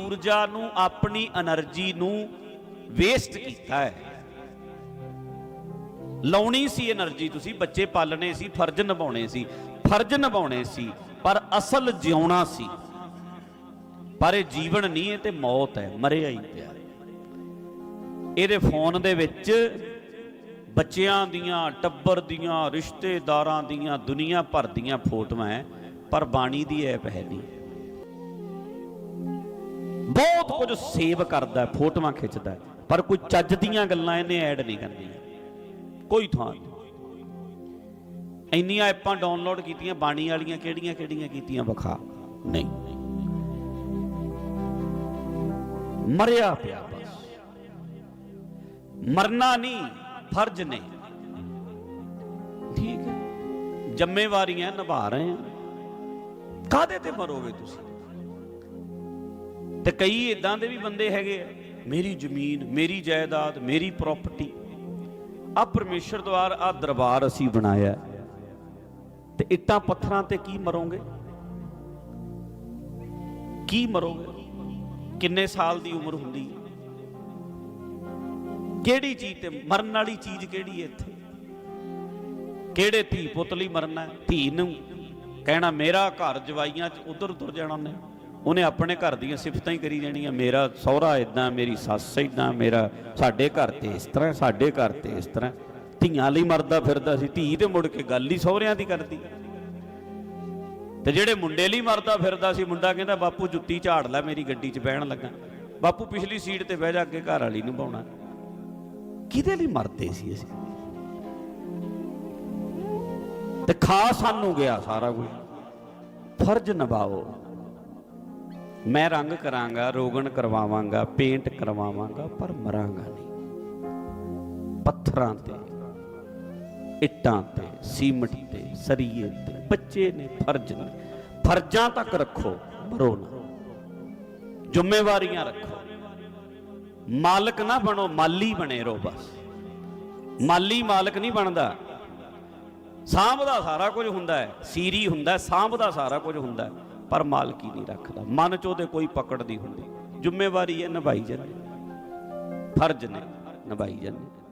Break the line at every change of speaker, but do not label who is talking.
ਊਰਜਾ ਨੂੰ, ਆਪਣੀ એનર્ਜੀ ਨੂੰ ਵੇਸਟ ਕੀਤਾ ਹੈ। ਲਾਉਣੀ ਸੀ એનર્ਜੀ ਤੁਸੀਂ, ਬੱਚੇ ਪਾਲਣੇ ਸੀ, ਫਰਜ਼ ਨਿਭਾਉਣੇ ਸੀ। ਫਰਜ਼ ਨਿਭਾਉਣੇ ਸੀ, ਪਰ ਅਸਲ ਜਿਉਣਾ ਸੀ। ਪਰ ਇਹ ਜੀਵਨ ਨਹੀਂ, ਇਹ ਤੇ ਮੌਤ ਹੈ, ਮਰਿਆ ਹੀ ਪਿਆ। ਇਹਦੇ ਫੋਨ ਦੇ ਵਿੱਚ ਬੱਚਿਆਂ ਦੀਆਂ, ਟੱਬਰ ਦੀਆਂ, ਰਿਸ਼ਤੇਦਾਰਾਂ ਦੀਆਂ, ਦੁਨੀਆ ਭਰ ਦੀਆਂ ਫੋਟੋਆਂ ਹੈ, ਪਰ ਬਾਣੀ ਦੀ ਐਪ ਹੈ। ਨਹੀਂ ਬਹੁਤ ਕੁਝ ਸੇਵ ਕਰਦਾ ਫੋਟੋਆਂ ਖਿੱਚਦਾ ਪਰ ਕੋਈ ਚੱਜ ਦੀਆਂ ਗੱਲਾਂ ਇਹਨੇ ਐਡ ਨਹੀਂ ਕਰਨੀਆਂ। ਕੋਈ ਥਾਂ ਇੰਨੀਆਂ ਐਪਾਂ ਡਾਊਨਲੋਡ ਕੀਤੀਆਂ, ਬਾਣੀ ਵਾਲੀਆਂ ਕਿਹੜੀਆਂ ਕਿਹੜੀਆਂ ਕੀਤੀਆਂ, ਵਿਖਾ। ਨਹੀਂ। ਮਰਿਆ ਪਿਆ ਬਸ। ਮਰਨਾ ਨਹੀਂ, ਫਰਜ਼ ਨੇ। ਠੀਕ ਹੈ। ਜ਼ਿੰਮੇਵਾਰੀਆਂ ਨਿਭਾ ਰਹੇ ਆ ਕਾਦੇ ਤੇ ਮਰੋਗੇ ਤੁਸੀਂ? ਤੇ ਕਈ ਇਦਾਂ ਦੇ ਵੀ ਬੰਦੇ ਹੈਗੇ ਆ। ਮੇਰੀ ਜ਼ਮੀਨ, ਮੇਰੀ ਜਾਇਦਾਦ, ਮੇਰੀ ਪ੍ਰਾਪਰਟੀ ਆ ਪਰਮੇਸ਼ਰ ਦਵਾਰ ਆ ਦਰਬਾਰ ਅਸੀਂ ਬਣਾਇਆ। ਤੇ ਇੱਟਾਂ ਪੱਥਰਾਂ ਤੇ ਕੀ ਮਰੋਗੇ? ਕੀ ਮਰੋਗੇ? ਕਿੰਨੇ ਸਾਲ ਦੀ ਉਮਰ ਹੁੰਦੀ? ਹੈ ਕਿਹੜੀ ਚੀਜ਼ ਤੇ, ਮਰਨ ਵਾਲੀ ਚੀਜ਼ ਕਿਹੜੀ ਹੈ ਇੱਥੇ? ਕਿਹੜੇ ਧੀ ਪੁੱਤ ਲਈ ਮਰਨਾ ਧੀ ਨੂੰ ਕਹਿਣਾ, ਮੇਰਾ ਘਰ ਜਵਾਈਆਂ ਚ ਉਧਰ ਉਧਰ ਜਾਣਾ ਉਹਨੇ ਉਹਨੇ ਆਪਣੇ ਘਰ ਦੀਆਂ ਸਿਫਤਾਂ ਹੀ ਕਰੀ ਜਾਣੀਆਂ, ਮੇਰਾ ਸਹੁਰਾ ਇਦਾਂ ਮੇਰੀ ਸੱਸ ਇਦਾਂ ਮੇਰਾ ਸਾਡੇ ਘਰ ਤੇ ਇਸ ਤਰ੍ਹਾਂ, ਸਾਡੇ ਘਰ ਤੇ ਇਸ ਤਰ੍ਹਾਂ। ਧੀਆਂ ਲਈ ਮਰਦਾ ਫਿਰਦਾ ਸੀ, ਧੀ ਤੇ ਮੁੜ ਕੇ ਗੱਲ ਹੀ ਸਹੁਰਿਆਂ ਦੀ ਕਰਦੀ। ਤੇ ਜਿਹੜੇ ਮੁੰਡੇ ਲਈ ਮਰਦਾ ਫਿਰਦਾ ਸੀ, ਮੁੰਡਾ ਕਹਿੰਦਾ, ਬਾਪੂ, ਜੁੱਤੀ ਝਾੜ ਲੈ, ਮੇਰੀ ਗੱਡੀ 'ਚ ਬਹਿਣ ਲੱਗਾ। ਬਾਪੂ, ਪਿਛਲੀ ਸੀਟ ਤੇ ਬਹਿ ਜਾ, ਅੱਗੇ ਘਰ ਵਾਲੀ ਨੂੰ ਬਾਉਣਾ। ਕਿਹਦੇ ਲਈ ਮਰਦੇ ਸੀ ਅਸੀਂ? ਤੇ ਖਾ ਸਾਨੂੰ ਗਿਆ ਸਾਰਾ ਕੁਝ। ਫਰਜ਼ ਨਿਭਾਓ। ਮੈਂ ਰੰਗ ਕਰਾਂਗਾ ਰੋਗਣ ਕਰਵਾਵਾਂਗਾ ਪੇਂਟ ਕਰਵਾਵਾਂਗਾ ਪਰ ਮਰਾਂਗਾ ਨਹੀਂ। ਪੱਥਰਾਂ ਤੇ ਇੱਟਾਂ ਤੇ ਸੀਮਟ ਤੇ ਸਰੀਏ ਤੇ ਬੱਚੇ ਨੇ ਫਰਜ਼ ਨੇ। ਫਰਜ਼ਾਂ ਤੱਕ ਰੱਖੋ ਮਰੋ ਨਾ। ਜ਼ਿੰਮੇਵਾਰੀਆਂ ਰੱਖੋ। ਮਾਲਕ ਨਾ ਬਣੋ ਮਾਲੀ ਬਣੇ ਰਹੋ ਬਸ। ਮਾਲੀ ਮਾਲਕ ਨਹੀਂ ਬਣਦਾ। ਸਾਂਭ ਦਾ ਸਾਰਾ ਕੁਝ ਹੁੰਦਾ ਹੈ ਸੀਰੀ ਹੁੰਦਾ ਸਾਂਭ ਦਾ ਸਾਰਾ ਕੁਝ ਹੁੰਦਾ ਹੈ, ਪਰ ਮਾਲਕੀ ਨਹੀਂ ਰੱਖਦਾ। ਮਨ ਚ ਉਹਦੇ ਕੋਈ ਪਕੜ ਨਹੀਂ ਹੁੰਦੀ। ਜ਼ਿੰਮੇਵਾਰੀ ਹੈ ਨਿਭਾਈ ਜਾਂਦੀ। ਫਰਜ਼ ਨੇ ਨਿਭਾਈ ਜਾਂਦੀ।